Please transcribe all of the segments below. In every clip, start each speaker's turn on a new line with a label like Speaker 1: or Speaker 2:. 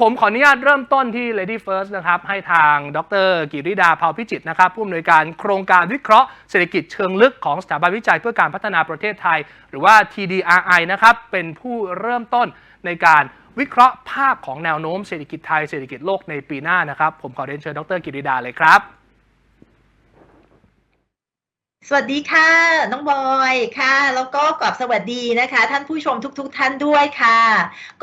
Speaker 1: ผมขออนุญาตเริ่มต้นที่ Lady First นะครับ ให้ทางดรกิริดาเผาพิจิตนะครับ ผู้อำนวยการโครงการวิเคราะห์เศรษฐกิจเชิงลึกของสถาบันวิจัยเพื่อการพัฒนาประเทศไทย หรือว่า TDRI นะครับ เป็นผู้เริ่มต้นในการวิเคราะห์ภาพของแนวโน้มเศรษฐกิจไทยเศรษฐกิจโลกในปีหน้านะครับ ผมขอเรียนเชิญดรกิริดาเลยครับ
Speaker 2: สวัสดีค่ะ น้องบอยค่ะ แล้วก็กลับสวัสดีนะคะ ท่านผู้ชมทุกๆทท่านด้วยค่ะ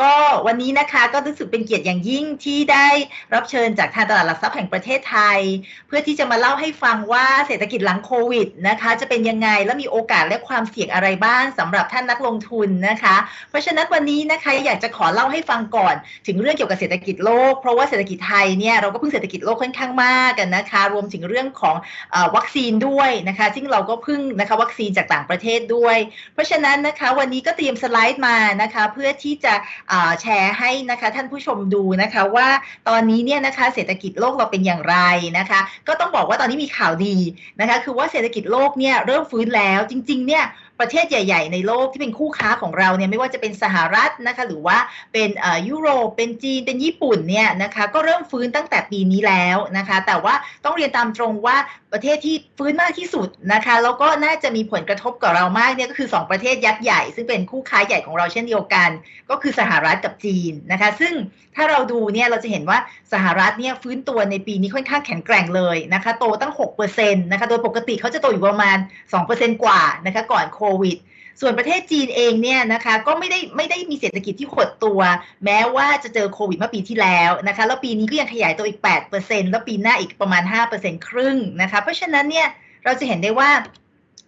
Speaker 2: ก็วันนี้นะคะก็รู้สึกเป็นเกียรติอย่างยิ่งที่ได้รับเชิญจากทางตลาดหลักทรัพย์แห่งประเทศไทย เพื่อที่จะมาเล่าให้ฟังว่าเศรษฐกิจหลังโควิดนะคะ จะเป็นยังไงและมีโอกาสและความเสี่ยงอะไรบ้างสำหรับท่านนักลงทุนนะคะ เพราะฉะนั้นวันนี้นะคะอยากจะขอเล่าให้ฟังก่อน ถึงเรื่องเกี่ยวกับเศรษฐกิจโลก เพราะว่าเศรษฐกิจไทยเนี่ยเราก็เพิ่งเศรษฐกิจโลกค่อนข้างมากกันนะคะ รวมถึงเรื่องของอวัคซีนด้วยนะคะซึ่งเราก็พึ่งนะคะวัคซีนจากต่างประเทศด้วย เพราะฉะนั้นนะคะวันนี้ก็เตรียมสไลด์มานะคะเพื่อที่จะแชร์ให้นะคะท่านผู้ชมดูนะคะว่าตอนนี้เนี่ยนะคะเศรษฐกิจโลกเราเป็นอย่างไรนะคะ ก็ต้องบอกว่าตอนนี้มีข่าวดีนะคะคือว่าเศรษฐกิจโลกเนี่ยเริ่มฟื้นแล้วจริงๆเนี่ยประเทศใหญ่ ๆ ในโลกที่เป็นคู่ค้าของเราเนี่ยไม่ว่าจะเป็นสหรัฐนะคะหรือว่าเป็นเอ่อยุโรปเป็นจีนเป็นญี่ปุ่นเนี่ยนะคะก็เริ่มฟื้นตั้งแต่ปีนี้แล้วนะคะแต่ว่าต้องเรียนตามตรงว่าประเทศที่ฟื้นมากที่สุดนะคะแล้วก็น่าจะมีผลกระทบกับเรามากเนี่ยก็คือ 2 ประเทศยักษ์ใหญ่ ซึ่งเป็นคู่ค้าใหญ่ของเราเช่นเดียวกัน ก็คือสหรัฐกับจีนนะคะซึ่งถ้าเราดูเนี่ยเราจะเห็นว่าสหรัฐเนี่ยฟื้นตัวในปีนี้ค่อนข้างแข็งแกร่งเลยนะคะโตตั้ง6%นะคะโดยปกติเขาจะโตอยู่ประมาณ 2%กว่านะคะก่อนโควิด ส่วนประเทศจีนเองเนี่ยนะคะก็ไม่ได้ไม่ได้มีเศรษฐกิจที่หดตัว แม้ว่าจะเจอโควิดเมื่อปีที่แล้วนะคะแล้วปีนี้ก็ยังขยายตัวอีก 8%แล้วปีหน้าอีกประมาณ 5%ครึ่งนะคะเพราะฉะนั้นเนี่ยเราจะเห็นได้ว่า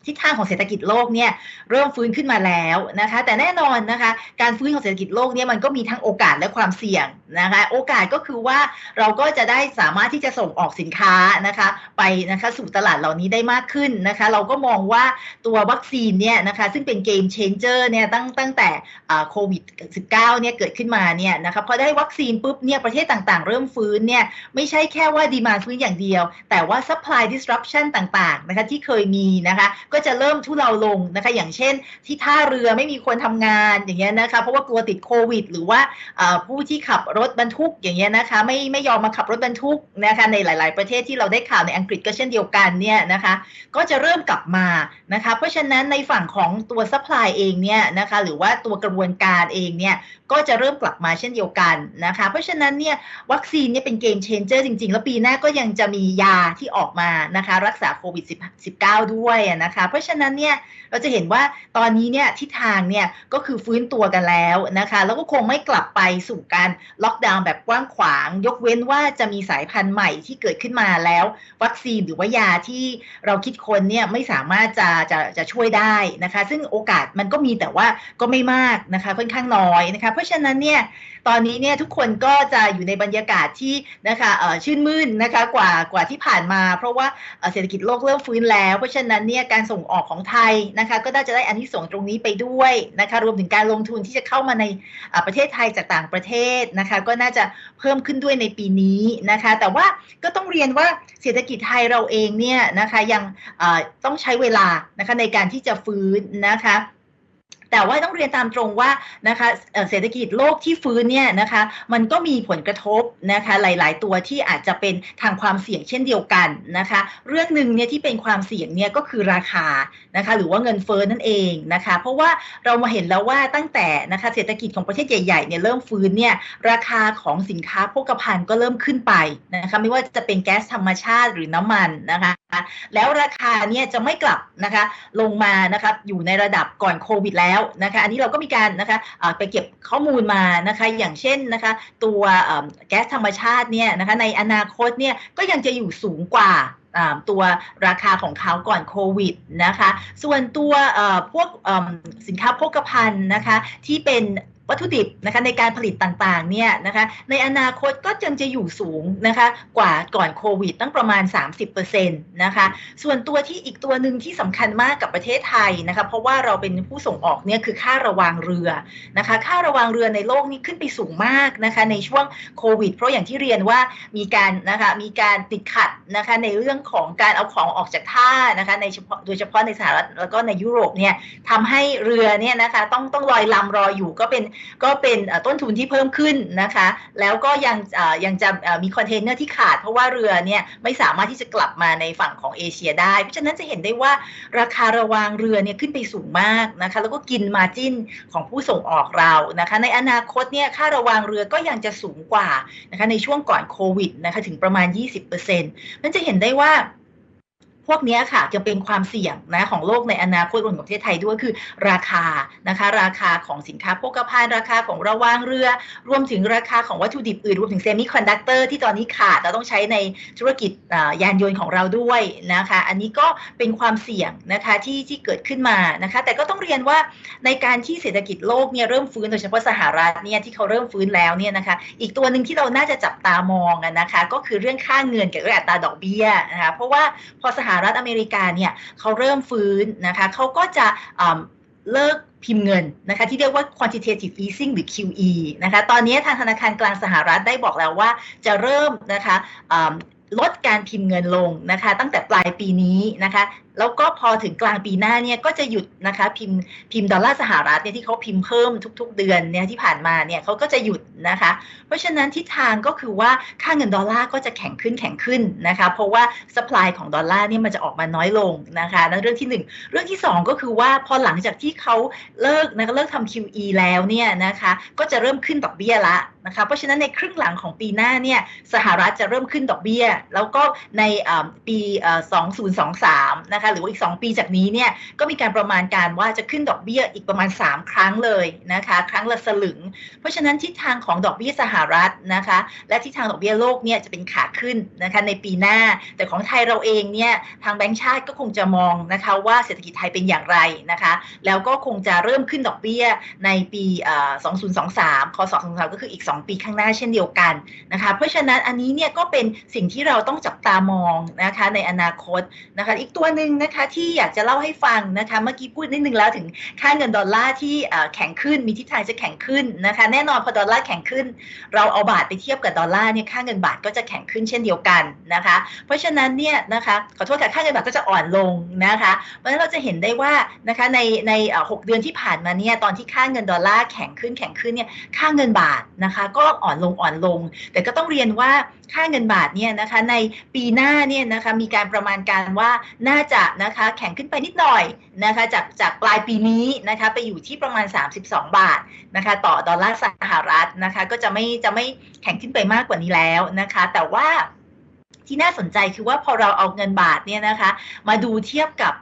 Speaker 2: ทิศทางของเศรษฐกิจโลกเนี่ยเริ่มฟื้นขึ้นมาแล้วนะคะ แต่แน่นอนนะคะ การฟื้นของเศรษฐกิจโลกเนี่ยมันก็มีทั้งโอกาสและความเสี่ยงนะคะ โอกาสก็คือว่าเราก็จะได้สามารถที่จะส่งออกสินค้านะคะ ไปนะคะสู่ตลาดเหล่านี้ได้มากขึ้นนะคะ เราก็มองว่าตัววัคซีนเนี่ยนะคะซึ่งเป็นเกมเชนเจอร์เนี่ยตั้งตั้งแต่โควิด -19 เนี่ยเกิดขึ้นมาเนี่ยนะคะพอได้วัคซีนปุ๊บเนี่ยประเทศต่างๆ เริ่มฟื้นเนี่ยไม่ใช่แค่ว่าดีมาฟื้นอย่างเดียว แต่ว่า supply disruption ต่างๆนะคะที่เคยมีนะคะก็จะเริ่มทุเลาลงนะคะ อย่างเช่น ที่ท่าเรือไม่มีคนทำงานอย่างเงี้ยนะคะ เพราะว่ากลัวติดโควิด หรือว่าผู้ที่ขับรถบรรทุกอย่างเงี้ยนะคะ ไม่ไม่ยอมมาขับรถบรรทุกนะคะในหลาย ๆ ประเทศที่เราได้ข่าวในอังกฤษก็เช่นเดียวกันเนี่ยนะคะ ก็จะเริ่มกลับมานะคะ เพราะฉะนั้นในฝั่งของตัว supply เองเนี่ยนะคะหรือว่าตัวกระบวนการเองเนี่ยก็จะเริ่มกลับมาเช่นเดียวกันนะคะ เพราะฉะนั้นเนี่ยวัคซีนเนี่ยเป็นเกมเชนเจอร์จริง ๆ แล้วปีหน้าก็ยังจะมียาที่ออกมานะคะ รักษาโควิด 19 ด้วยนะคะเพราะฉะนั้นเนี่ยเราจะเห็นว่าตอนนี้เนี่ยทิศทางเนี่ยก็คือฟื้นตัวกันแล้วนะคะ แล้วก็คงไม่กลับไปสู่การล็อกดาวน์แบบกว้างขวาง ยกเว้นว่าจะมีสายพันธุ์ใหม่ที่เกิดขึ้นมาแล้ว วัคซีนหรือว่ายาที่เราคิดคนเนี่ยไม่สามารถจะจะจะช่วยได้นะคะ ซึ่งโอกาสมันก็มีแต่ว่าก็ไม่มากนะคะค่อนข้างน้อยนะคะ เพราะฉะนั้นเนี่ย ตอนนี้เนี่ยทุกคนก็จะอยู่ในบรรยากาศที่นะคะชื่นมื่นนะคะกว่ากว่าที่ผ่านมา เพราะว่าเศรษฐกิจโลกเริ่มฟื้นแล้ว เพราะฉะนั้นเนี่ยการส่งออกของไทยนะคะก็น่าจะได้อันที่ส่งตรงนี้ไปด้วยนะคะรวมถึงการลงทุนที่จะเข้ามาในประเทศไทยจากต่างประเทศนะคะก็น่าจะเพิ่มขึ้นด้วยในปีนี้นะคะ แต่ว่าก็ต้องเรียนว่าเศรษฐกิจไทยเราเองเนี่ยนะคะยังต้องใช้เวลานะคะในการที่จะฟื้นนะคะ แต่ว่าต้องเรียนตามตรงว่านะคะเศรษฐกิจโลกที่ฟื้นเนี่ยนะคะมันก็มีผลกระทบนะคะหลาย ๆ ตัวที่อาจจะเป็นทางความเสี่ยงเช่นเดียวกันนะคะเรื่องหนึ่งเนี่ยที่เป็นความเสี่ยงเนี่ยก็คือราคานะคะหรือว่าเงินเฟ้อนั่นเองนะคะเพราะว่าเรามาเห็นแล้วว่าตั้งแต่นะคะเศรษฐกิจของประเทศใหญ่ๆเนี่ยเริ่มฟื้นเนี่ยราคาของสินค้าโภคภัณฑ์ก็เริ่มขึ้นไปนะคะไม่ว่าจะเป็นแก๊สธรรมชาติหรือน้ำมันนะคะแล้วราคาเนี่ยจะไม่กลับนะคะลงมานะคะอยู่ในระดับก่อนโควิดแล้วนะคะ อันนี้เราก็มีการนะคะไปเก็บข้อมูลมานะคะ อย่างเช่นนะคะ ตัวแก๊สธรรมชาติเนี่ยนะคะในอนาคตเนี่ยก็ยังจะอยู่สูงกว่าตัวราคาของเขาก่อนโควิดนะคะ ส่วนตัวพวกสินค้าโภคภัณฑ์นะคะที่เป็น วัตถุดิบนะคะในการผลิตต่างๆเนี่ยนะคะในอนาคตก็ยังจะอยู่สูงนะคะกว่าก่อนโควิดตั้งประมาณ 30%นะคะส่วนตัวที่อีกตัวหนึ่งที่สำคัญมากกับประเทศไทยนะคะเพราะว่าเราเป็นผู้ส่งออกเนี่ยคือค่าระวางเรือนะคะค่าระวางเรือในโลกนี้ขึ้นไปสูงมากนะคะในช่วงโควิด เพราะอย่างที่เรียนว่ามีการนะคะมีการติดขัดนะคะในเรื่องของการเอาของออกจากท่านะคะในเฉพาะโดยเฉพาะในสหรัฐแล้วก็ในยุโรปเนี่ยทำให้เรือเนี่ยนะคะต้องต้องลอยลำรออยู่ก็เป็นก็เป็นต้นทุนที่เพิ่มขึ้นนะคะ แล้วก็ยังยังจะมีคอนเทนเนอร์ที่ขาด เพราะว่าเรือเนี่ยไม่สามารถที่จะกลับมาในฝั่งของเอเชียได้ เพราะฉะนั้นจะเห็นได้ว่าราคาระวางเรือเนี่ยขึ้นไปสูงมากนะคะ แล้วก็กินมาจิ้นของผู้ส่งออกเรานะคะ ในอนาคตเนี่ยค่าระวางเรือก็ยังจะสูงกว่านะคะในช่วงก่อนโควิดนะคะถึงประมาณ 20%มันจะเห็นได้ว่า พวกนี้ค่ะจะเป็นความเสี่ยงนะของโลกในอนาคตรวมถึงประเทศไทยด้วยคือราคานะคะ ราคาของสินค้าโภคภัณฑ์ราคาของระว่างเรือ รวมถึงราคาของวัตถุดิบอื่นรวมถึงเซมิคอนดักเตอร์ที่ตอนนี้ขาดเราต้องใช้ในธุรกิจยานยนต์ของเราด้วยนะคะ อันนี้ก็เป็นความเสี่ยงนะคะที่ที่เกิดขึ้นมานะคะ แต่ก็ต้องเรียนว่าในการที่เศรษฐกิจโลกเนี่ยเริ่มฟื้นโดยเฉพาะสหรัฐเนี่ยที่เขาเริ่มฟื้นแล้วเนี่ยนะคะ อีกตัวหนึ่งที่เราน่าจะจับตามองนะคะ ก็คือเรื่องค่าเงินกับเรื่องอัตราดอกเบี้ยนะคะเพราะว่าพอสหรัฐอเมริกาเนี่ยเขาเริ่มฟื้นนะคะเขาก็จะเลิกพิมพ์เงินนะคะที่เรียกว่า quantitative easing หรือ QE นะคะตอนนี้ทางธนาคารกลางสหรัฐได้บอกแล้วว่าจะเริ่มนะคะลดการพิมพ์เงินลงนะคะตั้งแต่ปลายปีนี้นะคะ แล้วก็พอถึงกลางปีหน้าเนี่ยก็จะหยุดนะคะพิมพ์พิมพ์ดอลลาร์สหรัฐเนี่ยที่เขาพิมพ์เพิ่มทุก ๆ เดือนเนี่ยที่ผ่านมาเนี่ยเขาก็จะหยุดนะคะ เพราะฉะนั้นทิศทางก็คือว่าค่าเงินดอลลาร์ก็จะแข็งขึ้นแข็งขึ้นนะคะเพราะว่าสป라이ของดอลลาร์เนี่ยมันจะออกมาน้อยลงนะคะนั่นเรื่องที่หนึ่งเรื่องที่สองก็คือว่าพอหลังจากที่เขาเลิกนะเลิกทำ QE แล้วเนี่ยนะคะก็จะเริ่มขึ้นดอกเบี้ยละนะคะเพราะฉะนั้นในครึ่งหลังของปีหน้าเนี่ยสหรัฐจะเริ่มขึ้นดอกเบี้ย แล้วก็ในปีเอ่อ2023นะคะหรือว่าอีก 2 ปีจากนี้เนี่ยก็มีการประมาณการว่าจะขึ้นดอกเบี้ยอีกประมาณ 3 ครั้งเลยนะคะครั้งละสลึง เพราะฉะนั้นทิศทางของดอกเบี้ยสหรัฐนะคะและทิศทางดอกเบี้ยโลกเนี่ยจะเป็นขาขึ้นนะคะในปีหน้า แต่ของไทยเราเองเนี่ยทางแบงก์ชาติก็คงจะมองนะคะว่าเศรษฐกิจไทยเป็นอย่างไรนะคะแล้วก็คงจะเริ่มขึ้นดอกเบี้ยในปี 2023คศ2023ก็คืออีก 2 ปีข้างหน้าเช่นเดียวกันนะคะเพราะฉะนั้นอันนี้เนี่ยก็เป็นสิ่งที่เราต้องจับตามองนะคะในอนาคตนะคะอีกตัวหนึ่งนะคะที่อยากจะเล่าให้ฟังนะคะเมื่อกี้พูดนิดนึงแล้วถึงค่าเงินดอลลาร์ที่แข็งขึ้นมีทิศทางจะแข็งขึ้นนะคะแน่นอนพอดอลลาร์แข็งขึ้น เราเอาบาทไปเทียบกับดอลลาร์เนี่ยค่าเงินบาทก็จะแข็งขึ้นเช่นเดียวกันนะคะเพราะฉะนั้นเนี่ยนะคะขอโทษค่ะค่าเงินบาทก็จะอ่อนลงนะคะเพราะฉะนั้นเราจะเห็นได้ว่านะคะในในหกเดือนที่ผ่านมาเนี่ยตอนที่ค่าเงินดอลลาร์แข็งขึ้นแข็งขึ้นเนี่ยค่าเงินบาทนะคะก็อ่อนลงอ่อนลง แต่ก็ต้องเรียนว่าค่าเงินบาทเนี่ยนะคะในปีหน้าเนี่ยนะคะมีการประมาณการว่าน่าจะนะคะแข็งขึ้นไปนิดหน่อยนะคะจากจากปลายปีนี้นะคะไปอยู่ที่ประมาณ 32 บาทนะคะต่อดอลลาร์สหรัฐนะคะก็จะไม่จะไม่แข็งขึ้นไปมากกว่านี้แล้วนะคะ แต่ว่าที่น่าสนใจคือว่าพอเราเอาเงินบาทเนี่ยนะคะ มาดูเทียบกับ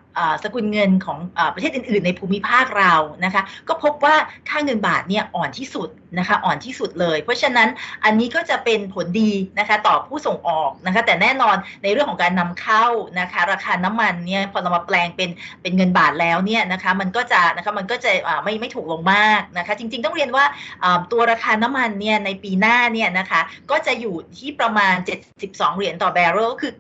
Speaker 2: สกุลเงินของอประเทศอื่น ๆ ในภูมิภาคเรานะคะ ก็พบว่าค่าเงินบาทเนี่ยอ่อนที่สุดนะคะอ่อนที่สุดเลย เพราะฉะนั้นอันนี้ก็จะเป็นผลดีนะคะต่อผู้ส่งออกนะคะ แต่แน่นอนในเรื่องของการนำเข้านะคะ ราคาน้ำมันเนี่ยพอเรามาแปลงเป็นเป็นเงินบาทแล้วเนี่ยนะคะ มันก็จะนะคะมันก็จะไม่ไม่ถูกลงมากนะคะ จริง ๆ ต้องเรียนว่าตัวราคาน้ำมันเนี่ยในปีหน้าเนี่ยนะคะ ก็จะอยู่ที่ประมาณ 72 เหรียญต่อแบเรลคือ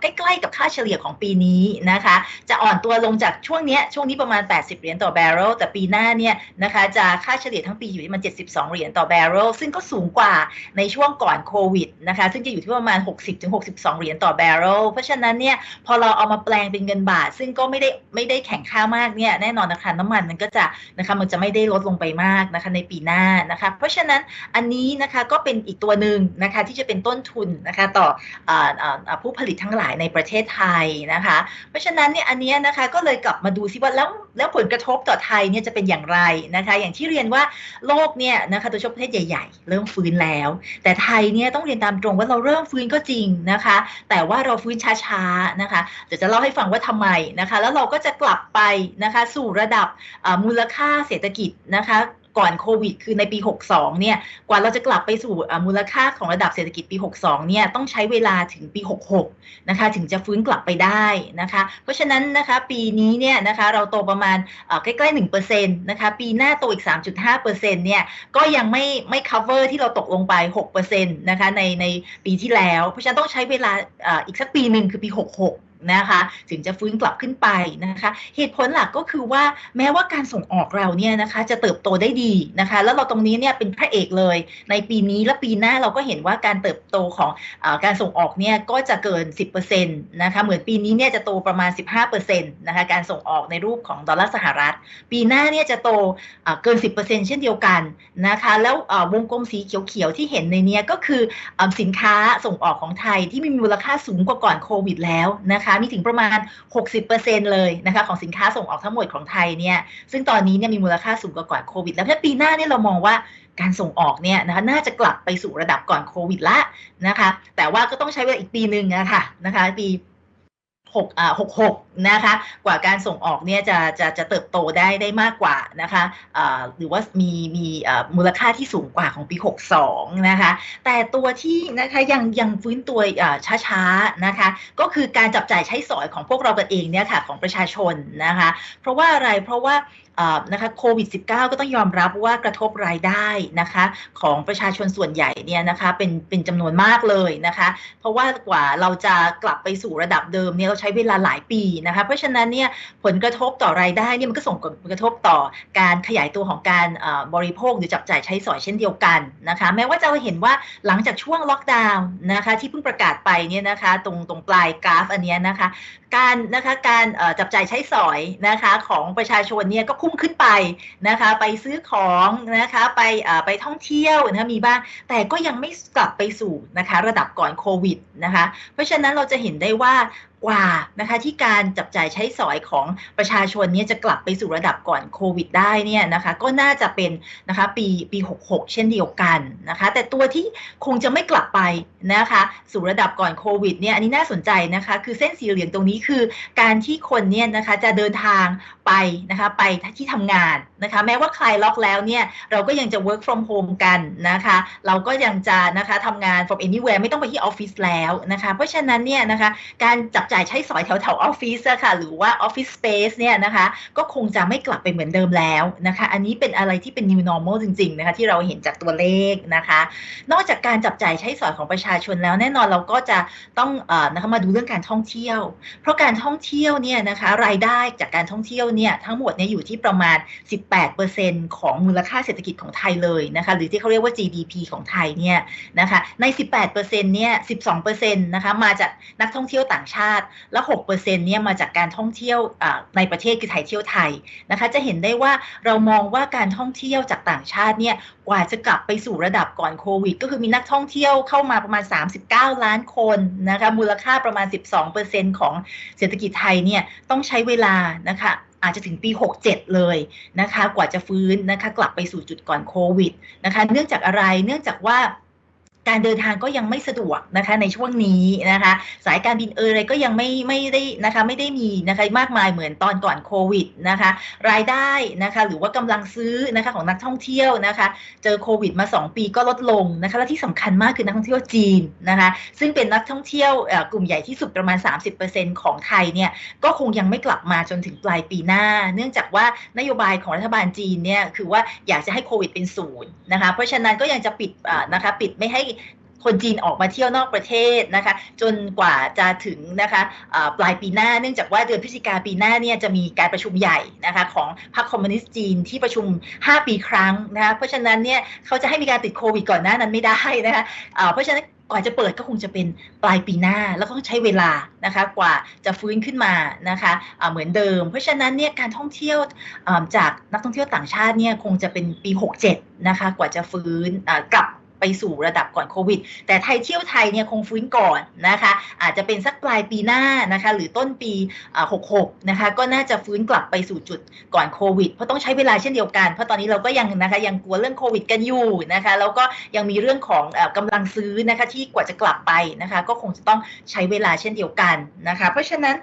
Speaker 2: ใกล้ๆกับค่าเฉลี่ยของปีนี้นะคะ จะอ่อนตัวลงจากช่วงนี้ช่วงนี้ประมาณ 80 เหรียญต่อแบเรลแต่ปีหน้าเนี่ยนะคะจะค่าเฉลี่ยทั้งปีอยู่ที่มัน 72 เหรียญต่อแบเรลซึ่งก็สูงกว่าในช่วงก่อนโควิดนะคะ ซึ่งจะอยู่ที่ประมาณ 60-62 เหรียญต่อแบเรลเพราะฉะนั้นเนี่ยพอเราเอามาแปลงเป็นเงินบาท ซึ่งก็ไม่ได้ไม่ได้แข็งค่ามากเนี่ยแน่นอนราคาน้ำมันมันก็จะนะคะมันจะไม่ได้ลดลงไปมากนะคะในปีหน้านะคะ เพราะฉะนั้นอันนี้นะคะก็เป็นอีกตัวหนึ่งนะคะที่จะเป็นต้นทุนนะคะต่ออออผู้ผลิตทั้งหลายในประเทศไทยนะคะ เพราะฉะนั้นเนี่ยอันนี้นะคะก็เลยกลับมาดูซิว่าแล้วแล้วผลกระทบต่อไทยเนี่ยจะเป็นอย่างไรนะคะ อย่างที่เรียนว่าโลกเนี่ยนะคะโดยเฉพาะประเทศใหญ่ ๆ เริ่มฟื้นแล้ว แต่ไทยเนี่ยต้องเรียนตามตรงว่าเราเริ่มฟื้นก็จริงนะคะ แต่ว่าเราฟื้นช้าๆนะคะเดี๋ยวจะเล่าให้ฟังว่าทำไมนะคะ แล้วเราก็จะกลับไปนะคะสู่ระดับมูลค่าเศรษฐกิจนะคะ ก่อนโควิด คือในปี 62 เนี่ย กว่าเราจะกลับไปสู่มูลค่าของระดับเศรษฐกิจปี 62 เนี่ย ต้องใช้เวลาถึงปี 66 นะคะ ถึงจะฟื้นกลับไปได้นะคะ เพราะฉะนั้นนะคะ ปีนี้เนี่ยนะคะ เราโตประมาณเอ่อใกล้ๆ1%นะคะ ปีหน้าโตอีก 3.5%เนี่ย ก็ยังไม่ไม่ cover ที่เราตกลงไป 6%นะคะ ในในปีที่แล้ว เพราะฉะนั้นต้องใช้เวลาอ่าอีกสักปีหนึ่งคือปี 66 นะคะ ถึงจะฟื้นกลับขึ้นไปนะคะ เหตุผลหลักก็คือว่าแม้ว่าการส่งออกเราเนี่ยนะคะ จะเติบโตได้ดีนะคะ แล้วเราตรงนี้เนี่ยเป็นพระเอกเลย ในปีนี้และปีหน้าเราก็เห็นว่าการเติบโตของอการส่งออกเนี่ยก็จะเกิน 10%นะคะเหมือนปีนี้เนี่ยจะโตประมาณ 15%นะคะการส่งออกในรูปของดอลลาร์สหรัฐ ปีหน้าเนี่ยจะโตเกิน 10%เช่นเดียวกันนะคะ แล้ววงกลมสีเขียวๆที่เห็นในนี้ก็คืออสินค้าส่งออกของไทยที่มีมูลค่าสูงกว่าก่อนโควิดแล้วนะคะมีถึงประมาณ 60%เลยนะคะของสินค้าส่งออกทั้งหมดของไทยเนี่ยซึ่งตอนนี้เนี่ยมีมูลค่าสูงกว่าก่อนโควิด แล้วถ้าปีหน้าเนี่ยเรามองว่าการส่งออกเนี่ยนะคะน่าจะกลับไปสู่ระดับก่อนโควิดละนะคะแต่ว่าก็ต้องใช้เวลาอีกปีหนึ่งนะคะนะคะปี หกอ่าหกหกนะคะ กว่าการส่งออกเนี่ยจะจะจะเติบโตได้ได้มากกว่านะคะอ่าหรือว่ามีมีอ่ามูลค่าที่สูงกว่าของปี 62 นะคะ แต่ตัวที่นะคะยังยังฟื้นตัวอ่าช้าๆ นะคะ ก็คือการจับจ่ายใช้สอยของพวกเรากันเองเนี่ยค่ะของประชาชนนะคะ เพราะว่าอะไรเพราะว่า นะคะโควิด -19 ก็ต้องยอมรับว่ากระทบรายได้นะคะของประชาชนส่วนใหญ่เนี่ยนะคะเป็นเป็นจำนวนมากเลยนะคะเพราะว่ากว่าเราจะกลับไปสู่ระดับเดิมเนี่ยเราใช้เวลาหลายปีนะคะเพราะฉะนั้นเนี่ยผลกระทบต่อรายได้เนี่ยมันก็ส่งผลกระทบต่อการขยายตัวของการบริโภคหรือจับจ่ายใช้สอยเช่นเดียวกันนะคะแม้ว่าจะเห็นว่าหลังจากช่วงล็อกดาวน์นะคะที่เพิ่งประกาศไปเนี่ยนะคะตรงตรงปลายกราฟอันเนี้ยนะคะการนะคะการจับจ่ายใช้สอยนะคะของประชาชนเนี่ยก็พุ่งขึ้นไปนะคะ ไปซื้อของนะคะไปไปท่องเที่ยวนะคะมีบ้าง แต่ก็ยังไม่กลับไปสู่นะคะ ระดับก่อนโควิดนะคะ เพราะฉะนั้นเราจะเห็นได้ว่า กว่านะคะที่การจับจ่ายใช้สอยของประชาชนเนี่ยจะกลับไปสู่ระดับก่อนโควิดได้เนี่ยนะคะก็น่าจะเป็นนะคะปีปี 66 เช่นเดียวกันนะคะแต่ตัวที่คงจะไม่กลับไปนะคะสู่ระดับก่อนโควิดเนี่ยอันนี้น่าสนใจนะคะคือเส้นสีเหลืองตรงนี้คือการที่คนเนี่ยนะคะจะเดินทางไปนะคะไปที่ทำงานนะคะแม้ว่าคลายล็อกแล้วเนี่ยเราก็ยังจะ work from home กันนะคะเราก็ยังจะนะคะทำงาน from anywhere ไม่ต้องไปที่ออฟฟิศแล้วนะคะเพราะฉะนั้นเนี่ยนะคะการจับจ่ายใช้สอยแถวแถวออฟฟิศค่ะ หรือว่าออฟฟิศสเปซเนี่ยนะคะ ก็คงจะไม่กลับไปเหมือนเดิมแล้วนะคะ อันนี้เป็นอะไรที่เป็น new normal จริง ๆ นะคะ ที่เราเห็นจากตัวเลขนะคะ นอกจากการจับจ่ายใช้สอยของประชาชนแล้ว แน่นอนเราก็จะต้องอนะคะมาดูเรื่องการท่องเที่ยว เพราะการท่องเที่ยวเนี่ยนะคะรายได้จากการท่องเที่ยวเนี่ยทั้งหมดเนี่ยอยู่ที่ประมาณ 18%ของมูลค่าเศรษฐกิจของไทยเลยนะคะ หรือที่เขาเรียกว่า GDP ของไทยเนี่ยนะคะ ใน 18%เนี่ย 12%นะคะ มาจากนักท่องเที่ยวต่างชาติแล้ว6%เนี่ยมาจากการท่องเที่ยวในประเทศคือไทยเที่ยวไทยนะคะ จะเห็นได้ว่าเรามองว่าการท่องเที่ยวจากต่างชาติเนี่ยกว่าจะกลับไปสู่ระดับก่อนโควิด ก็คือมีนักท่องเที่ยวเข้ามาประมาณ 39 ล้านคนนะคะมูลค่าประมาณ 12%ของเศรษฐกิจไทยเนี่ยต้องใช้เวลานะคะอาจจะถึงปี 67 เลยนะคะ กว่าจะฟื้นนะคะ กลับไปสู่จุดก่อนโควิดนะคะ เนื่องจากอะไร เนื่องจากว่า การเดินทางก็ยังไม่สะดวกนะคะในช่วงนี้นะคะ สายการบินเอยอะไรก็ยังไม่ไม่ได้นะคะไม่ได้มีนะคะมากมายเหมือนตอนก่อนโควิดนะคะรายได้นะคะหรือว่ากำลังซื้อนะคะของนักท่องเที่ยวนะคะเจอโควิดมา 2 ปีก็ลดลงนะคะและที่สำคัญมากคือนักท่องเที่ยวจีนนะคะซึ่งเป็นนักท่องเที่ยวกลุ่มใหญ่ที่สุดประมาณ 30%ของไทยเนี่ยก็คงยังไม่กลับมาจนถึงปลายปีหน้า เนื่องจากว่านโยบายของรัฐบาลจีนเนี่ยคือว่าอยากจะให้โควิดเป็นศูนย์นะคะเพราะฉะนั้นก็ยังจะปิดนะคะปิดไม่ให้คนจีนออกมาเที่ยวนอกประเทศนะคะ จนกว่าจะถึงนะคะปลายปีหน้าเนื่องจากว่าเดือนพฤศจิกาปีหน้าเนี่ยจะมีการประชุมใหญ่นะคะของพรรคคอมมิวนิสต์จีนที่ประชุม 5 ปีครั้งนะคะเพราะฉะนั้นเนี่ยเขาจะให้มีการติดโควิดก่อนหน้านั้นไม่ได้นะคะอ่าเพราะฉะนั้นก่อนจะเปิดก็คงจะเป็นปลายปีหน้าแล้วก็ต้องใช้เวลานะคะกว่าจะฟื้นขึ้นมานะคะอ่าเหมือนเดิม เพราะฉะนั้นเนี่ยการท่องเที่ยวจากนักท่องเที่ยวต่างชาติเนี่ยคงจะเป็นปี 67นะคะกว่าจะฟื้นกลับ ไปสู่ระดับก่อนโควิด แต่ไทยเที่ยวไทยเนี่ยคงฟื้นก่อนนะคะ อาจจะเป็นสักปลายปีหน้านะคะ หรือต้นปี 66 นะคะ ก็น่าจะฟื้นกลับไปสู่จุดก่อนโควิด เพราะต้องใช้เวลาเช่นเดียวกัน เพราะตอนนี้เราก็ยังนะคะยังกลัวเรื่องโควิดกันอยู่นะคะ แล้วก็ยังมีเรื่องของอ่อกำลังซื้อนะคะที่กว่าจะกลับไปนะคะ ก็คงจะต้องใช้เวลาเช่นเดียวกันนะคะ เพราะฉะนั้น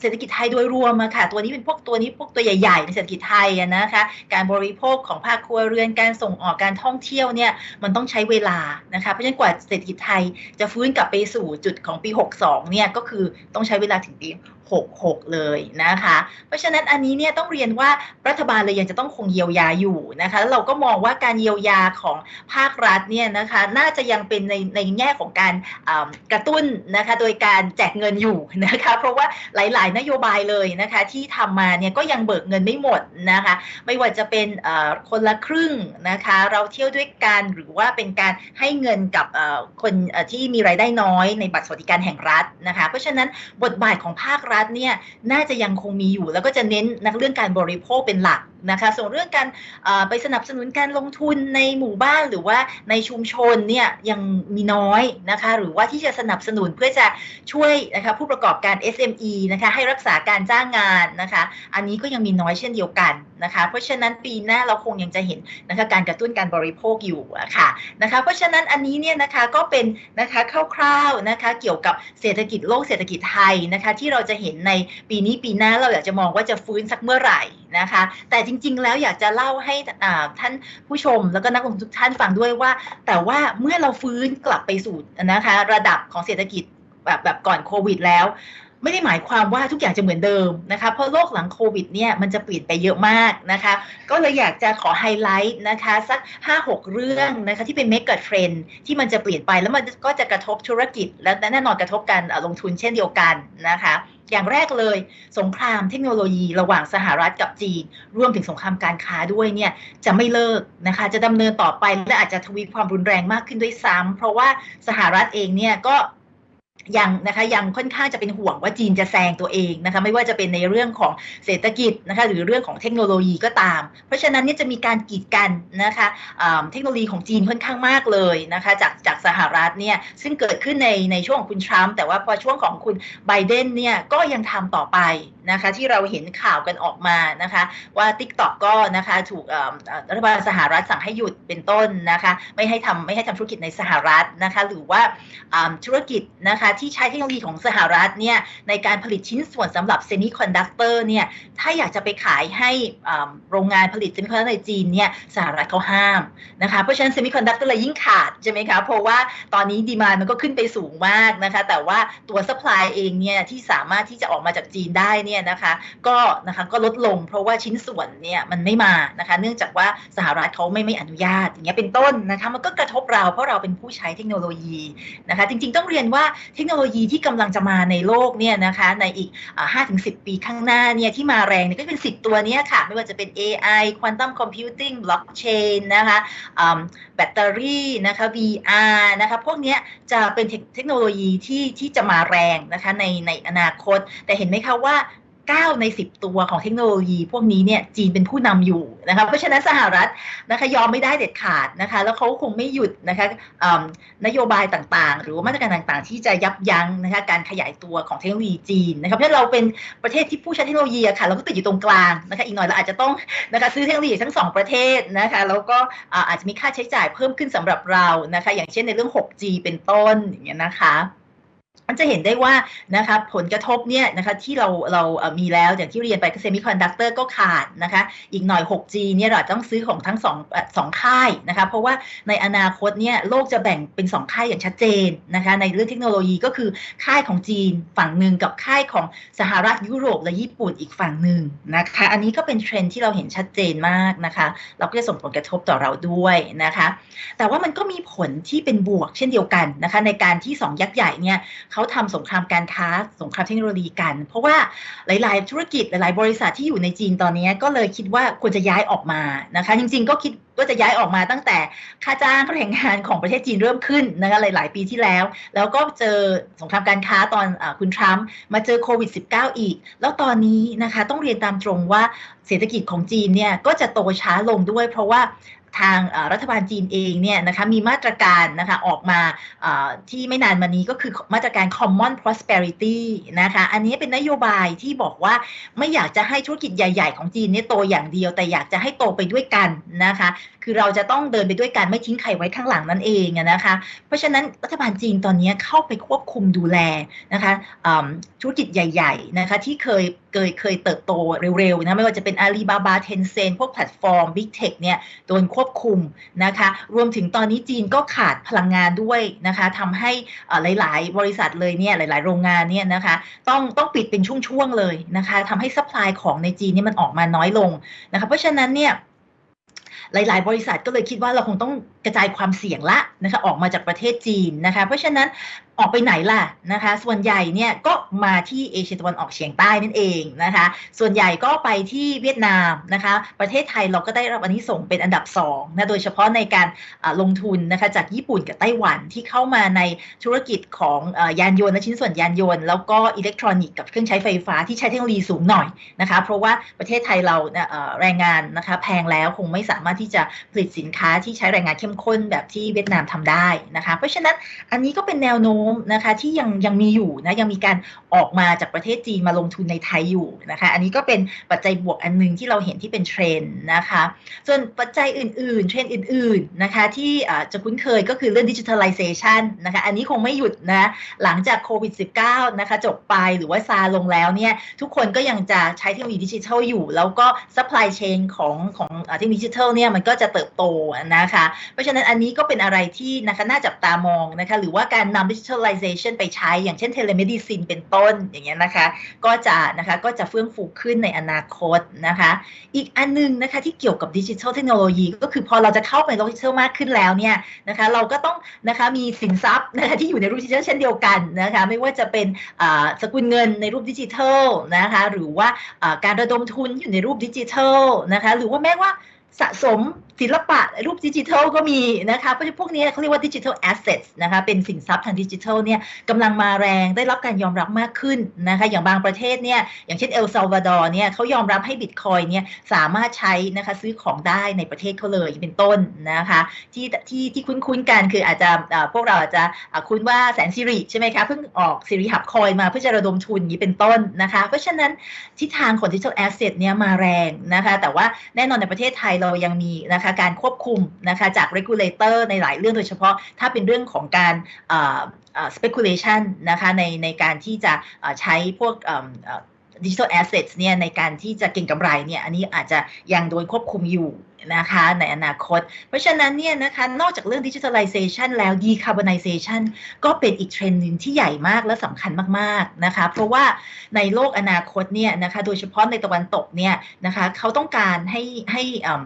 Speaker 2: เศรษฐกิจไทยโดยรวมค่ะ ตัวนี้เป็นพวกตัวนี้พวกตัวใหญ่ๆในเศรษฐกิจไทยนะคะ การบริโภคของภาคครัวเรือน การส่งออก การท่องเที่ยวเนี่ย มันต้องใช้เวลานะคะเพราะฉะนั้นกว่าเศรษฐกิจไทยจะฟื้นกลับไปสู่จุดของปี 62เนี่ยก็คือต้องใช้เวลาถึงปี66 เลยนะคะ เพราะฉะนั้นอันนี้เนี่ยต้องเรียนว่ารัฐบาลเลยยังจะต้องคงเยียวยาอยู่นะคะแล้วเราก็มองว่าการเยียวยาของภาครัฐเนี่ยนะคะน่าจะยังเป็นในในแง่ของการกระตุ้นนะคะโดยการแจกเงินอยู่นะคะเพราะว่าหลาย ๆ นโยบายเลยนะคะที่ทำมาเนี่ยก็ยังเบิกเงินไม่หมดนะคะไม่ว่าจะเป็นคนละครึ่งนะคะเราเที่ยวด้วยกันหรือว่าเป็นการให้เงินกับคนที่มีรายได้น้อยในบัตรสวัสดิการแห่งรัฐนะคะเพราะฉะนั้นบทบาทของภาครัฐเนี่ยน่าจะยังคงมีอยู่ แล้วก็จะเน้นนักเรื่องการบริโภคเป็นหลัก นะคะ ส่วนเรื่องการไปสนับสนุนการลงทุนในหมู่บ้านหรือว่าในชุมชนเนี่ยยังมีน้อยนะคะ หรือว่าที่จะสนับสนุนเพื่อจะช่วยนะคะผู้ประกอบการ SME นะคะให้รักษาการจ้างงานนะคะ อันนี้ก็ยังมีน้อยเช่นเดียวกันนะคะ เพราะฉะนั้นปีหน้าเราคงยังจะเห็นนะคะการกระตุ้นการบริโภคอยู่ะค่ะนะคะ เพราะฉะนั้นอันนี้เนี่ยนะคะก็เป็นนะคะคร่าวๆนะคะเกี่ยวกับเศรษฐกิจโลกเศรษฐกิจไทยนะคะที่เราจะเห็นในปีนี้ปีหน้าเราอยากจะมองว่าจะฟื้นสักเมื่อไหร่ นะคะ แต่จริง ๆ แล้วอยากจะเล่าให้ท่านผู้ชมแล้วก็นักลงทุนทุกท่านฟังด้วยว่า แต่ว่าเมื่อเราฟื้นกลับไปสู่นะคะ ระดับของเศรษฐกิจแบบแบบก่อนโควิดแล้ว ไม่ได้หมายความว่าทุกอย่างจะเหมือนเดิมนะคะ เพราะโลกหลังโควิดเนี่ยมันจะเปลี่ยนไปเยอะมากนะคะ ก็เลยอยากจะขอไฮไลท์นะคะสัก 5-6 เรื่องนะคะที่เป็นเมกะเทรนที่มันจะเปลี่ยนไปแล้วมันก็จะกระทบธุรกิจ และแน่นอนกระทบการลงทุนเช่นเดียวกันนะคะอย่างแรกเลยสงครามเทคโนโลยีระหว่างสหรัฐกับจีน รวมถึงสงครามการค้าด้วยเนี่ยจะไม่เลิกนะคะ จะดำเนินต่อไปและอาจจะทวีความรุนแรงมากขึ้นด้วยซ้ำเพราะว่าสหรัฐเองเนี่ยก็ ยังนะคะยังค่อนข้างจะเป็นห่วงว่าจีนจะแซงตัวเองนะคะไม่ว่าจะเป็นในเรื่องของเศรษฐกิจนะคะหรือเรื่องของเทคโนโลยีก็ตาม เพราะฉะนั้นเนี่ยจะมีการกีดกันนะคะเทคโนโลยีของจีนค่อนข้างมากเลยนะคะจากจากสหรัฐเนี่ยซึ่งเกิดขึ้นในในช่วงของคุณทรัมป์แต่ว่าพอช่วงของคุณไบเดนเนี่ยก็ยังทำต่อไปนะคะที่เราเห็นข่าวกันออกมานะคะว่า t ิ k t o k ก็นะคะถูกรัฐบาลสหรัฐสั่งให้หยุดเป็นต้นนะคะไม่ให้ทำไม่ให้ทำธุรกิจในสหรัฐนะคะหรือว่าธุรกิจนะคะที่ใช้เทคโนโลยีของสหรัฐเนี่ยในการผลิตชิ้นส่วนสำหรับเซมิคอนดักเตอร์เนี่ยถ้าอยากจะไปขายให้โรงงานผลิตเซมิคอนดักเตอร์ในจีนเนี่ยสหรัฐเขาห้ามนะคะเพราะฉะนั้นเซมิคอนดักเตอร์เลยยิ่งขาดใช่ไหมคะเพราะว่าตอนนี้ดีมานมันก็ขึ้นไปสูงมากนะคะแต่ว่าตัวสป라이เองเนี่ยที่สามารถที่จะออกมาจากจีนได้เนี่ยนะคะก็นะคะก็ลดลงเพราะว่าชิ้นส่วนเนี่ยมันไม่มานะคะเนื่องจากว่าสหรัฐเขาไม่ไม่อนุญาตอย่างเงี้ยเป็นต้นนะคะมันก็กระทบเราเพราะเราเป็นผู้ใช้เทคโนโลยีนะคะจริงๆต้องเรียนว่าเทคโนโลยีที่กำลังจะมาในโลกเนี่ยนะคะในอีก 5-10ถึงปีข้างหน้าเนี่ยที่มาแรงเนี่ยก็เป็น 10 ตัวนี้ค่ะ ไม่ว่าจะเป็น AI Quantum Computing Blockchain นะคะแบตเตอรี่นะคะ VR นะคะพวกนี้จะเป็นเทคโนโลยีที่ที่จะมาแรงนะคะในในอนาคต แต่เห็นไหมคะว่า 9 ใน 10 ตัวของเทคโนโลยีพวกนี้เนี่ยจีนเป็นผู้นำอยู่นะคะเพราะฉะนั้นสหรัฐนะคะยอมไม่ได้เด็ดขาดนะคะแล้วเขาคงไม่หยุดนะคะนโยบายต่างๆ หรือว่ามาตรการต่างๆ ที่จะยับยั้งนะคะการขยายตัวของเทคโนโลยีจีนนะครับเพราะเราเป็นประเทศที่ผู้ใช้เทคโนโลยีค่ะเราก็ติดอยู่ตรงกลางนะคะอีกหน่อยเราอาจจะต้องนะคะซื้อเทคโนโลยีทั้งสองประเทศนะคะแล้วก็อาอาจจะมีค่าใช้จ่ายเพิ่มขึ้นสำหรับเรานะคะอย่างเช่นในเรื่อง 6G เป็นต้นอย่างเงี้ยนะคะ มันจะเห็นได้ว่านะคะผลกระทบเนี่ยนะคะที่เราเรามีแล้วอย่างที่เรียนไปเซมิคอนดักเตอร์ก็ขาดนะคะอีกหน่อย 6G เนี่ยเราต้องซื้อของทั้งสองสองค่ายนะคะเพราะว่าในอนาคตเนี่ยโลกจะแบ่งเป็น 2 ค่ายอย่างชัดเจนนะคะในเรื่องเทคโนโลยีก็คือค่ายของจีนฝั่งหนึ่งกับค่ายของสหรัฐยุโรปและญี่ปุ่นอีกฝั่งหนึ่งนะคะอันนี้ก็เป็นเทรนด์ที่เราเห็นชัดเจนมากนะคะเราก็จะส่งผลกระทบต่อเราด้วยนะคะแต่ว่ามันก็มีผลที่เป็นบวกเช่นเดียวกันนะคะในการที่ 2 ยักษ์ใหญ่เนี่ย เขาทำสงครามการค้าสงครามเทคโนโลยีกัน เพราะว่าหลาย ๆ ธุรกิจหลาย ๆ บริษัทที่อยู่ในจีนตอนนี้ก็เลยคิดว่าควรจะย้ายออกมานะคะ จริง ๆ ก็คิดว่าจะย้ายออกมาตั้งแต่ค่าจ้างแรงงานของประเทศจีนเริ่มขึ้นนะคะหลาย ๆ ปีที่แล้ว แล้วก็เจอสงครามการค้าตอนอคุณทรัมป์มาเจอโควิด -19 อีก แล้วตอนนี้นะคะต้องเรียนตามตรงว่าเศรษฐกิจของจีนเนี่ยก็จะโตช้าลงด้วย เพราะว่า ทางรัฐบาลจีนเองเนี่ยนะคะมีมาตรการนะคะออกมาที่ไม่นานมานี้ก็คือมาตรการ common prosperity นะคะอันนี้เป็นนโยบายที่บอกว่าไม่อยากจะให้ธุรกิจใหญ่ ๆ ของจีนเนี่ยโตอย่างเดียว แต่อยากจะให้โตไปด้วยกันนะคะคือเราจะต้องเดินไปด้วยกันไม่ทิ้งใครไว้ข้างหลังนั่นเองนะคะเพราะฉะนั้นรัฐบาลจีนตอนนี้เข้าไปควบคุมดูแลนะคะธุรกิจใหญ่ ๆนะคะที่เคย เคยเคยเติบโตเร็วๆนะไม่ว่าจะเป็น Alibaba Tencent พวกแพลตฟอร์ม Big Tech เนี่ยโดนควบคุมนะคะรวมถึงตอนนี้จีนก็ขาดพลังงานด้วยนะคะทำให้อ่าหลายๆ บริษัทเลยเนี่ยหลาย ๆ โรงงานเนี่ยนะคะต้องต้องปิดเป็นช่วงๆเลยนะคะทำให้ supply ของในจีนเนี่ยมันออกมาน้อยลงนะคะเพราะฉะนั้นเนี่ยหลาย ๆ บริษัทก็เลยคิดว่าเราคงต้อง กระจายความเสี่ยงละนะคะออกมาจากประเทศจีนนะคะเพราะฉะนั้นออกไปไหนล่ะนะคะส่วนใหญ่เนี่ยก็มาที่เอเชียตะวันออกเฉียงใต้นั่นเองนะคะส่วนใหญ่ก็ไปที่เวียดนามนะคะประเทศไทยเราก็ได้รับอันนี้ส่งเป็นอันดับ2นะโดยเฉพาะในการลงทุนนะคะจากญี่ปุ่นกับไต้หวันที่เข้ามาในธุรกิจของยานยนต์และชิ้นส่วนยานยนต์ แล้วก็อิเล็กทรอนิกส์กับเครื่องใช้ไฟฟ้าที่ใช้เทคโนโลยีสูงหน่อยนะคะเพราะว่าประเทศไทยเราแรงงานนะคะแพงแล้วคงไม่สามารถที่จะผลิตสินค้าที่ใช้แรงงานเข้มข้นแบบที่เวียดนามทำได้นะคะ เพราะฉะนั้นอันนี้ก็เป็นแนวโน้มนะคะที่ยังยังมีอยู่นะยังมีการออกมาจากประเทศจีนมาลงทุนในไทยอยู่นะคะ อันนี้ก็เป็นปัจจัยบวกอันหนึงที่เราเห็นที่เป็นเทรนด์นะคะ ส่วนปัจจัยอื่น ๆ เทรนด์อื่น ๆนะคะ ที่จะคุ้นเคยก็คือเรื่องดิจิทัลไลเซชันนะคะอันนี้คงไม่หยุดนะหลังจากโควิด -19 นะคะจบไปหรือว่าซาลงแล้วเนี่ยทุกคนก็ยังจะใช้เทคโนโลยีดิจิทัลอยู่ แล้วก็ supply chain ของของเทคโนโลยีดิจิทัลเนี่ยมันก็จะเติบโตนะคะเพราะราะฉะนั้นอันนี้ก็เป็นอะไรที่นะคะน่าจับตามองนะคะหรือว่าการนำดิจิทัลไลเซชันไปใช้ อย่างเช่นเทเลเมดิซินเป็นต้นอย่างเงี้ยนะคะ ก็จะนะคะก็จะเฟื่องฟูขึ้นในอนาคตนะคะ อีกอันนึงนะคะที่เกี่ยวกับดิจิทัลเทคโนโลยีก็คือพอเราจะเข้าไปในโลกดิจิทัลมากขึ้นแล้วเนี่ยนะคะเราก็ต้องนะคะมีสินทรัพย์นะคะที่อยู่ในรูปดิจิทัลเช่นเดียวกันนะคะไม่ว่าจะเป็นอ่าสกุลเงินในรูปดิจิทัลนะคะหรือว่าอ่าการระดมทุนอยู่ในรูปดิจิทัลนะคะหรือว่าแม้ว่าสะสมศิลปะรูปดิจิทัลก็มีนะคะเพราะฉะนั้นพวกนี้เขาเรียกว่าดิจิทัลแอสเซทนะคะเป็นสินทรัพย์ทางดิจิทัลเนี่ยกำลังมาแรงได้รับการยอมรับมากขึ้นนะคะอย่างบางประเทศเนี่ยอย่างเช่นเอลซัลวาดอร์เนี่ยเขายอมรับให้บิตคอยเนี่ยสามารถใช้นะคะซื้อของได้ในประเทศเขาเลยเป็นต้นนะคะที่ที่ที่คุ้นๆกันคืออาจจะพวกเราอาจจะคุ้นว่าแสนสิริใช่ไหมคะเพิ่งออกสิริหับคอยมาเพื่อจะระดมทุนอย่างนี้เป็นต้นนะคะเพราะฉะนั้นทิศทางของดิจิทัลแอสเซทเนี่ยมาแรงนะคะแต่ว่าแน่นอนในประเทศไทยเรายังมีนะคะการควบคุมนะคะจาก regulator ในหลายเรื่องโดยเฉพาะถ้าเป็นเรื่องของการ speculation นะคะในในการที่จะใช้พวกดิจิทัลแอสเซทเนี่ยในการที่จะเก็งกำไรเนี่ยอันนี้อาจจะยังโดนควบคุมอยู่นะคะในอนาคต เพราะฉะนั้นเนี่ยนะคะนอกจากเรื่อง digitalization แล้ว decarbonization ก็เป็นอีกเทรนด์หนึ่งที่ใหญ่มากและสำคัญมากๆนะคะเพราะว่าในโลกอนาคตเนี่ยนะคะโดยเฉพาะในตะวันตกเนี่ยนะคะเขาต้องการให้ให้อ่า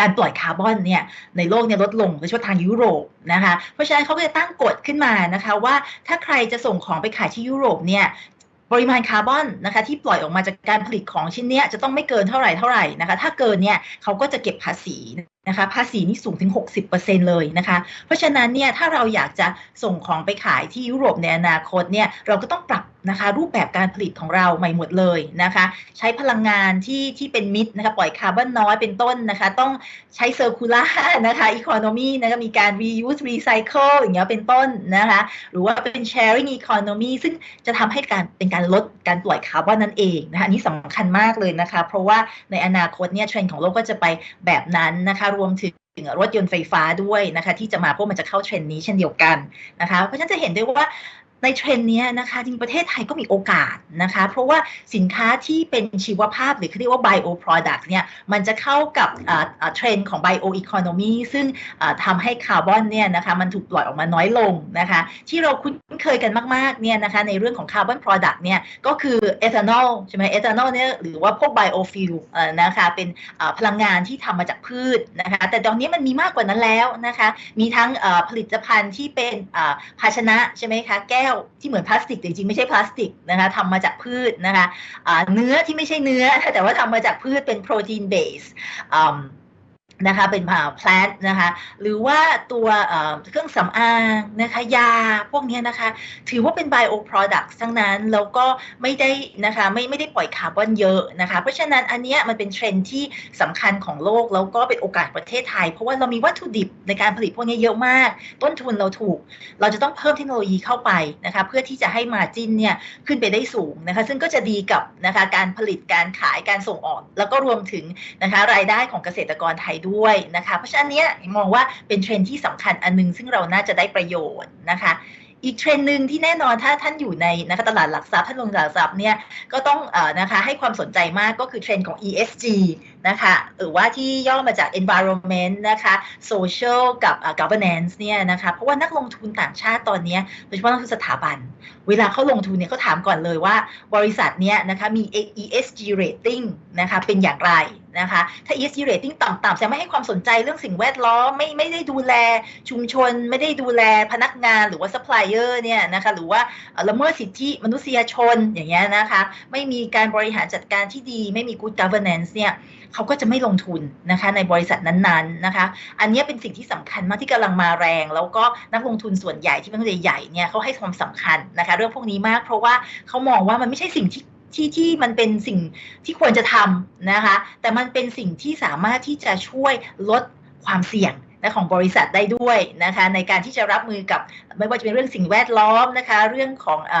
Speaker 2: การปล่อยคาร์บอนเนี่ยในโลกเนี่ยลดลงโดยเฉพาะทางยุโรปนะคะเพราะฉะนั้นเขาก็จะตั้งกฎขึ้นมานะคะว่าถ้าใครจะส่งของไปขายที่ยุโรปเนี่ยปริมาณคาร์บอนนะคะที่ปล่อยออกมาจากการผลิตของชิ้นเนี้ยจะต้องไม่เกินเท่าไหร่เท่าไหร่นะคะถ้าเกินเนี่ยเขาก็จะเก็บภาษีนะคะภาษีนี่สูงถึง 60%เลยนะคะเพราะฉะนั้นเนี่ยถ้าเราอยากจะส่งของไปขายที่ยุโรปในอนาคตเนี่ยเราก็ต้องปรับนะคะรูปแบบการผลิตของเราใหม่หมดเลยนะคะใช้พลังงานที่ที่เป็นมิตรนะคะปล่อยคาร์บอนน้อยเป็นต้นนะคะต้องใช้เซอร์คูลานะคะอีโคโนมีนะคะมีการ reuse recycle อย่างเงี้ยเป็นต้นนะคะหรือว่าเป็น sharing economy ซึ่งจะทำให้การเป็นการลดการปล่อยคาร์บอนนั่นเองนะคะนี้สำคัญมากเลยนะคะเพราะว่าในอนาคตเนี่ยเทรนด์ของโลกก็จะไปแบบนั้นนะคะรวมถึงรถยนต์ไฟฟ้าด้วยนะคะที่จะมาพวกมันจะเข้าเทรนด์นี้เช่นเดียวกันนะคะเพราะฉะนั้นจะเห็นได้ว่า ในเทรนนี้นะคะจริงประเทศไทยก็มีโอกาสนะคะ เพราะว่าสินค้าที่เป็นชีวภาพหรือเขาเรียกว่า bio product เนี่ยมันจะเข้ากับเทรนด์ของ bio economy ซึ่งทำให้คาร์บอนเนี่ยนะคะมันถูกปล่อยออกมาน้อยลงนะคะ ที่เราคุ้นเคยกันมากๆเนี่ยนะคะในเรื่องของคาร์บอน product เนี่ยก็คือเอทานอลใช่ไหมเอทานอลเนี่ยหรือว่าพวก biofuel นะคะเป็นพลังงานที่ทำมาจากพืชนะคะแต่ตอนนี้มันมีมากกว่านั้นแล้วนะคะมีทั้งผลิตภัณฑ์ที่เป็นภาชนะใช่ไหมคะแก้วที่เหมือนพลาสติกแต่จริงไม่ใช่พลาสติกนะคะทำมาจากพืชนะคะเนื้อที่ไม่ใช่เนื้อ แต่ว่าทำมาจากพืชเป็นโปรตีนเบส นะคะเป็นแพลนนะคะหรือว่าตัวเครื่องสำอางนะคะยาพวกนี้นะคะถือว่าเป็น bio product ทั้งนั้นแล้วก็ไม่ได้นะคะไม่ไม่ได้ปล่อยคาร์บอนเยอะนะคะเพราะฉะนั้นอันนี้มันเป็นเทรนที่สำคัญของโลกแล้วก็เป็นโอกาสประเทศไทย เพราะว่าเรามีวัตถุดิบในการผลิตพวกนี้เยอะมาก ต้นทุนเราถูก เราจะต้องเพิ่มเทคโนโลยีเข้าไปนะคะเพื่อที่จะให้มาจินเนี่ยขึ้นไปได้สูงนะคะซึ่งก็จะดีกับนะคะการผลิตการขายการส่งออก แล้วก็รวมถึงนะคะรายได้ของเกษตรกรไทยด้วยด้วยนะคะ เพราะฉะนั้นเนี้ยมองว่าเป็นเทรนที่สำคัญอันนึง ซึ่งเราน่าจะได้ประโยชน์นะคะอีกเทรนด์หนึ่งที่แน่นอนถ้าท่านอยู่ในนะคะตลาดหลักทรัพย์ท่านลงตลาดหลักทรัพย์เนี่ยก็ต้องอนะคะให้ความสนใจมากก็คือเทรนด์ของ ESG นะคะหรือว่าที่ย่อมาจาก environment นะคะ social กับ governance เนี่ยนะคะเพราะว่านักลงทุนต่างชาติตอนนี้โดยเฉพาะนักลงทุนสถาบันเวลาเขาลงทุนเนี่ยเขาถามก่อนเลยว่า บริษัทเนี้ยนะคะมี ESG rating นะคะเป็นอย่างไรนะคะถ้า ESG rating ต่ำๆแสดงไม่ให้ความสนใจเรื่องสิ่งแวดล้อมไม่ไม่ได้ดูแลชุมชน ไม่ได้ดูแลพนักงานหรือว่า supplier เนี่ยนะคะหรือว่าละเมิดสิทธิมนุษยชนอย่างเงี้ยนะคะไม่มีการบริหารจัดการที่ดี ไม่มี good governance เนี่ยเขาก็จะไม่ลงทุนนะคะในบริษัทนั้นๆนะคะอันนี้เป็นสิ่งที่สำคัญมากที่กำลังมาแรง แล้วก็นักลงทุนส่วนใหญ่ที่เป็นใหญ่ๆเนี่ยเขาให้ความสำคัญนะคะเรื่องพวกนี้มาก เพราะว่าเขามองว่ามันไม่ใช่สิ่งที่ที่ที่มันเป็นสิ่งที่ควรจะทำนะคะ แต่มันเป็นสิ่งที่สามารถที่จะช่วยลดความเสี่ยง นะของบริษัทได้ด้วยนะคะในการที่จะรับมือกับไม่ว่าจะเป็นเรื่องสิ่งแวดล้อมนะคะเรื่องของอ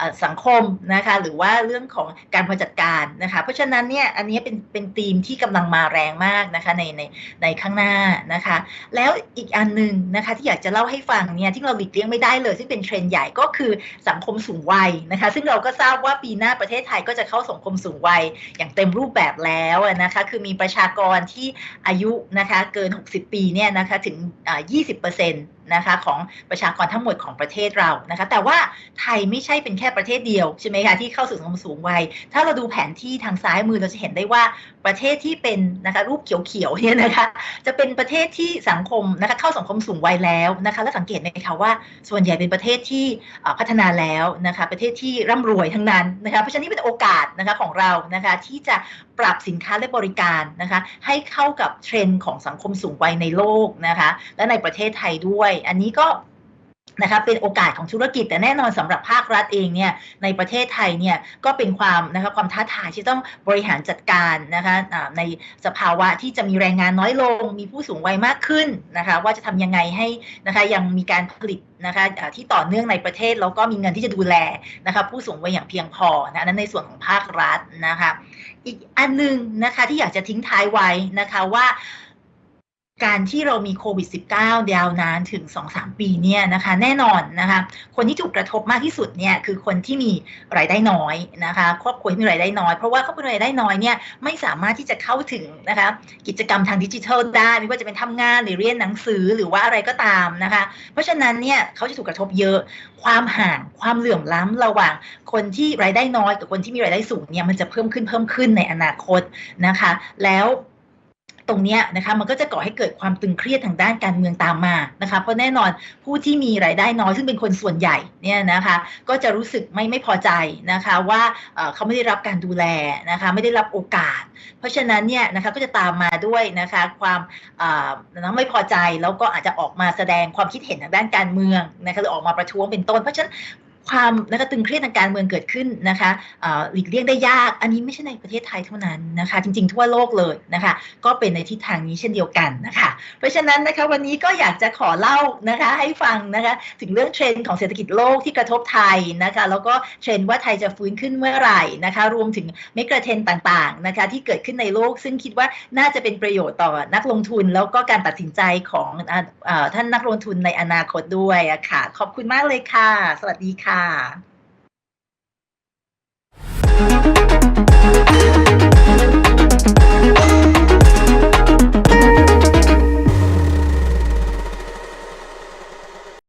Speaker 2: อสังคมนะคะหรือว่าเรื่องของการบริจัดการนะคะเพราะฉะนั้นเนี่ยอันนี้เป็นเป็นธีมที่กำลังมาแรงมากนะคะในในในข้างหน้านะคะแล้วอีกอันหนึ่งนะคะที่อยากจะเล่าให้ฟังเนี่ยที่เราหลีกเลี่ยงไม่ได้เลย ซึ่งเป็นเทรนด์ใหญ่ก็คือสังคมสูงวัยนะคะซึ่งเราก็ทราบว่าปีหน้าประเทศไทยก็จะเข้าสังคมสูงวัยอย่างเต็มรูปแบบแล้วนะคะคือมีประชากรที่อายุนะคะเกิน 60 ปีีเนี่ยนะคะถึง 20% นะคะของประชากรทั้งหมดของประเทศเรานะคะแต่ว่าไทยไม่ใช่เป็นแค่ประเทศเดียวใช่ไหมคะที่เข้าสู่สังคมสูงวัย ถ้าเราดูแผนที่ทางซ้ายมือเราจะเห็นได้ว่าประเทศที่เป็นนะคะรูปเขียวๆเนี่ยนะคะจะเป็นประเทศที่สังคมนะคะเข้าสังคมสูงวัยแล้วนะคะและสังเกตไหมคะว่า ส่วนใหญ่เป็นประเทศที่พัฒนาแล้วนะคะประเทศที่ร่ำรวยทั้งนั้นนะคะเพราะฉะนั้นนี่เป็นโอกาสนะคะของเรานะคะที่จะปรับสินค้าและบริการนะคะให้เข้ากับเทรนด์ของสังคมสูงวัยในโลกนะคะและในประเทศไทยด้วยอันนี้ก็นะคะเป็นโอกาสของธุรกิจแต่แน่นอนสำหรับภาครัฐเองเนี่ยในประเทศไทยเนี่ยก็เป็นความนะคะความท้าทายที่ต้องบริหารจัดการนะคะในสภาวะที่จะมีแรงงานน้อยลง มีผู้สูงวัยมากขึ้นนะคะว่าจะทำยังไงให้นะคะยังมีการผลิตนะคะที่ต่อเนื่องในประเทศแล้วก็มีเงินที่จะดูแลนะคะผู้สูงวัยอย่างเพียงพอนะนั้นในส่วนของภาครัฐนะคะอีกอันหนึงนะคะที่อยากจะทิ้งท้ายไว้นะคะว่า การที่เรามีโควิด -19 ยาวนานถึง 2-3 ปีเนี่ยนะคะ แน่นอนนะคะ คนที่ถูกกระทบมากที่สุดเนี่ยคือคนที่มีรายได้น้อยนะคะครอบครัวที่มีรายได้น้อย เพราะว่าครอบครัวรายได้น้อยเนี่ยไม่สามารถที่จะเข้าถึงนะคะกิจกรรมทางดิจิทัลได้ไม่ว่าจะเป็นทำงานหรือเรียนหนังสือหรือว่าอะไรก็ตามนะคะ เพราะฉะนั้นเนี่ยเขาจะถูกกระทบเยอะ ความห่างความเหลื่อมล้ำระหว่างคนที่รายได้น้อยกับคนที่มีรายได้สูงเนี่ยมันจะเพิ่มขึ้นเพิ่มขึ้นในอนาคตนะคะ แล้ว ตรงนี้นะคะมันก็จะก่อให้เกิดความตึงเครียดทางด้านการเมืองตามมานะคะเพราะแน่นอนผู้ที่มีรายได้น้อยซึ่งเป็นคนส่วนใหญ่เนี่ยนะคะก็จะรู้สึกไม่ไม่พอใจนะคะว่าเอ่อเขาไม่ได้รับการดูแลนะคะไม่ได้รับโอกาส เพราะฉะนั้นเนี่ยนะคะก็จะตามมาด้วยนะคะความอ่าไม่พอใจแล้วก็อาจจะออกมาแสดงความคิดเห็นทางด้านการเมืองนะคะหรือออกมาประท้วงเป็นต้น เพราะฉะนั้น ความนะคะตึงเครียดทางการเมืองเกิดขึ้นนะคะหลีกเลี่ยงได้ยาก อันนี้ไม่ใช่ในประเทศไทยเท่านั้นนะคะ จริงๆ ทั่วโลกเลยนะคะ ก็เป็นในทิศทางนี้เช่นเดียวกันนะคะ เพราะฉะนั้นนะคะวันนี้ก็อยากจะขอเล่านะคะให้ฟังนะคะถึงเรื่องเทรนด์ของเศรษฐกิจโลกที่กระทบไทยนะคะ แล้วก็เทรนด์ว่าไทยจะฟื้นขึ้นเมื่อไหร่นะคะ รวมถึงเมกะเทรนด์ต่างๆนะคะที่เกิดขึ้นในโลก ซึ่งคิดว่าน่าจะเป็นประโยชน์ต่อนักลงทุน แล้วก็การตัดสินใจของอท่านนักลงทุนในอนาคตด้วยะค่ะ ขอบคุณมากเลยค่ะ สวัสดีค่ะ
Speaker 3: ค่ะ